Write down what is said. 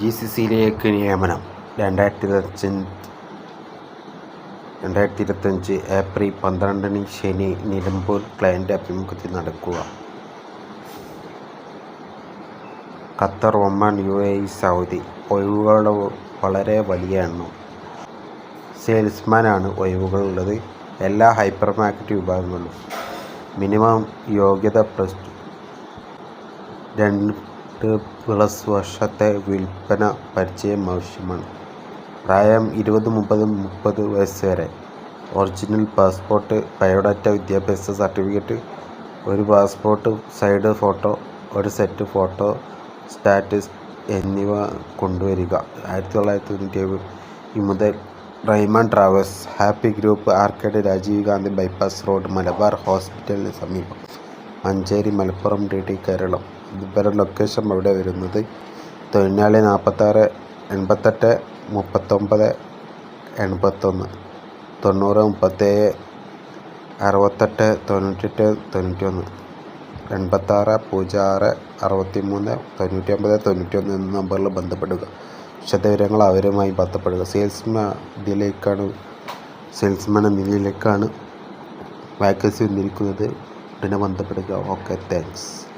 G C സിയിലേക്ക് നിയമനം. രണ്ടായിരത്തി ഇരുപത്തഞ്ച് രണ്ടായിരത്തി ഇരുപത്തഞ്ച് ഏപ്രിൽ പന്ത്രണ്ടിന് ശനി നിലമ്പൂർ ക്ലയന്റ് അഭിമുഖത്തിൽ നടക്കുക. Qatar Oman U A Saudi ഒഴിവുകളുടെ വളരെ വലിയ എണ്ണം. സെയിൽസ്മാനാണ് ഒഴിവുകളുള്ളത് എല്ലാ ഹൈപ്പർ മാർക്കറ്റ് വിഭാഗങ്ങളിലും മിനിമം യോഗ്യത പ്ലസ് ടു. രണ്ട് പ്ലസ് വർഷത്തെ വിൽപ്പന പരിചയം ആവശ്യമാണ്. പ്രായം ഇരുപത് മുപ്പത് മുപ്പത് വയസ്സ് വരെ. ഒറിജിനൽ പാസ്പോർട്ട് ബയോഡാറ്റ വിദ്യാഭ്യാസ സർട്ടിഫിക്കറ്റ് ഒരു പാസ്പോർട്ട് സൈഡ് ഫോട്ടോ ഒരു സെറ്റ് ഫോട്ടോ സ്റ്റാറ്റസ് എന്നിവ കൊണ്ടുവരിക. ആയിരത്തി തൊള്ളായിരത്തി തൊണ്ണൂറ്റി മുതൽ Raymon travels happy group arcade Rajiv Gandhi bypass road Malabar ഹോസ്പിറ്റലിന് സമീപം. Manjeri Malappuram D T Kerala. ഇവരുടെ ലൊക്കേഷൻ അവിടെ വരുന്നത്? തൊഴിലാളി നാൽപ്പത്താറ് എൺപത്തെട്ട് മുപ്പത്തൊമ്പത് എൺപത്തൊന്ന് തൊണ്ണൂറ് മുപ്പത്തേഴ് അറുപത്തെട്ട് തൊണ്ണൂറ്റെട്ട് തൊണ്ണൂറ്റൊന്ന് എൺപത്താറ് പൂജ്യം ആറ് അറുപത്തി മൂന്ന് തൊണ്ണൂറ്റി ഒമ്പത് തൊണ്ണൂറ്റി ഒന്ന് എന്ന നമ്പറിൽ ബന്ധപ്പെടുക. വിശദവിവരങ്ങൾ അവരുമായി ബന്ധപ്പെടുക. സെയിൽസ്മാൻ ഇതിലേക്കാണ് സെയിൽസ്മാൻ നിലയിലേക്കാണ് വാക്കൻസി വന്നിരിക്കുന്നത്. ഉടനെ ബന്ധപ്പെടുക. Okay thanks